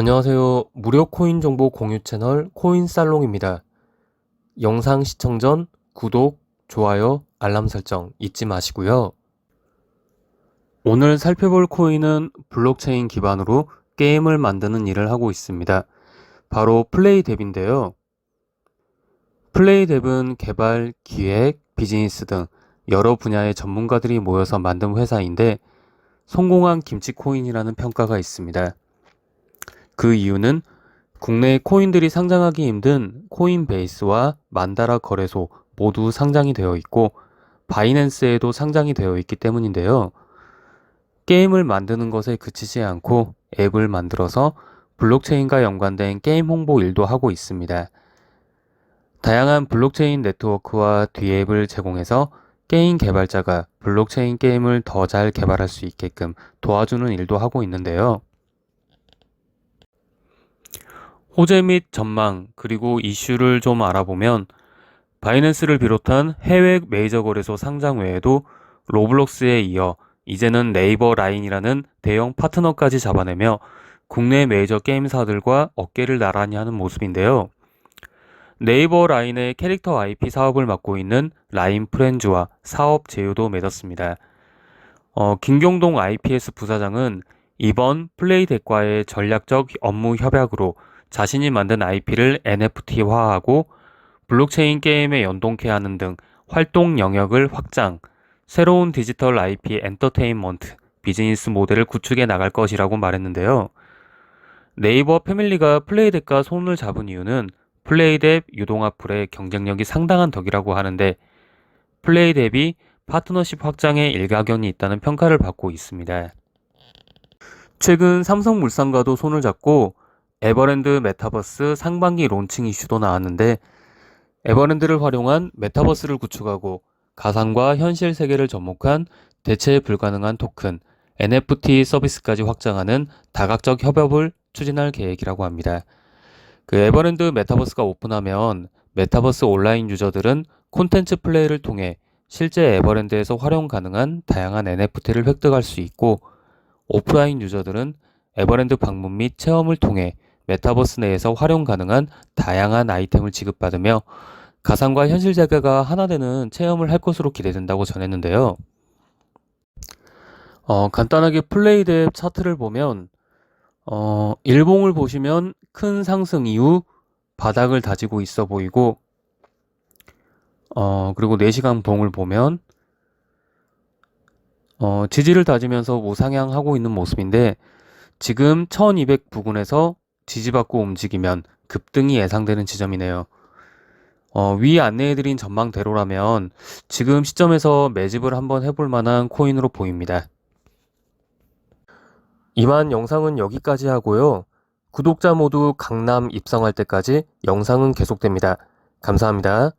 안녕하세요. 무료 코인 정보 공유 채널 코인 살롱입니다. 영상 시청 전 구독, 좋아요, 알람 설정 잊지 마시고요. 오늘 살펴볼 코인은 블록체인 기반으로 게임을 만드는 일을 하고 있습니다. 바로 플레이뎁인데요. 플레이뎁은 개발, 기획, 비즈니스 등 여러 분야의 전문가들이 모여서 만든 회사인데 성공한 김치 코인이라는 평가가 있습니다. 그 이유는 국내 코인들이 상장하기 힘든 코인베이스와 만다라 거래소 모두 상장이 되어 있고 바이낸스에도 상장이 되어 있기 때문인데요. 게임을 만드는 것에 그치지 않고 앱을 만들어서 블록체인과 연관된 게임 홍보 일도 하고 있습니다. 다양한 블록체인 네트워크와 뒤앱을 제공해서 게임 개발자가 블록체인 게임을 더 잘 개발할 수 있게끔 도와주는 일도 하고 있는데요. 호재 및 전망, 그리고 이슈를 좀 알아보면 바이낸스를 비롯한 해외 메이저 거래소 상장 외에도 로블록스에 이어 이제는 네이버 라인이라는 대형 파트너까지 잡아내며 국내 메이저 게임사들과 어깨를 나란히 하는 모습인데요. 네이버 라인의 캐릭터 IP 사업을 맡고 있는 라인 프렌즈와 사업 제휴도 맺었습니다. 어, 김경동 IPS 부사장은 이번 플레이덱과의 전략적 업무 협약으로 자신이 만든 IP를 NFT화하고 블록체인 게임에 연동케 하는 등 활동 영역을 확장, 새로운 디지털 IP 엔터테인먼트 비즈니스 모델을 구축해 나갈 것이라고 말했는데요. 네이버 패밀리가 플레이덱과 손을 잡은 이유는 플레이덱 유동화풀의 경쟁력이 상당한 덕이라고 하는데 플레이덱이 파트너십 확장에 일가견이 있다는 평가를 받고 있습니다. 최근 삼성물산과도 손을 잡고 에버랜드 메타버스 상반기 론칭 이슈도 나왔는데 에버랜드를 활용한 메타버스를 구축하고 가상과 현실 세계를 접목한 대체 불가능한 토큰 NFT 서비스까지 확장하는 다각적 협업을 추진할 계획이라고 합니다. 그 에버랜드 메타버스가 오픈하면 메타버스 온라인 유저들은 콘텐츠 플레이를 통해 실제 에버랜드에서 활용 가능한 다양한 NFT를 획득할 수 있고 오프라인 유저들은 에버랜드 방문 및 체험을 통해 메타버스 내에서 활용 가능한 다양한 아이템을 지급받으며 가상과 현실 세계가 하나 되는 체험을 할 것으로 기대된다고 전했는데요. 어, 간단하게 플레이덱 차트를 보면 어, 일봉을 보시면 큰 상승 이후 바닥을 다지고 있어 보이고 어, 그리고 4시간 봉을 보면 어, 지지를 다지면서 우상향하고 있는 모습인데 지금 1200 부근에서 지지받고 움직이면 급등이 예상되는 지점이네요. 어, 위 안내해드린 전망대로라면 지금 시점에서 매집을 한번 해볼 만한 코인으로 보입니다. 이만 영상은 여기까지 하고요. 구독자 모두 강남 입성할 때까지 영상은 계속됩니다. 감사합니다.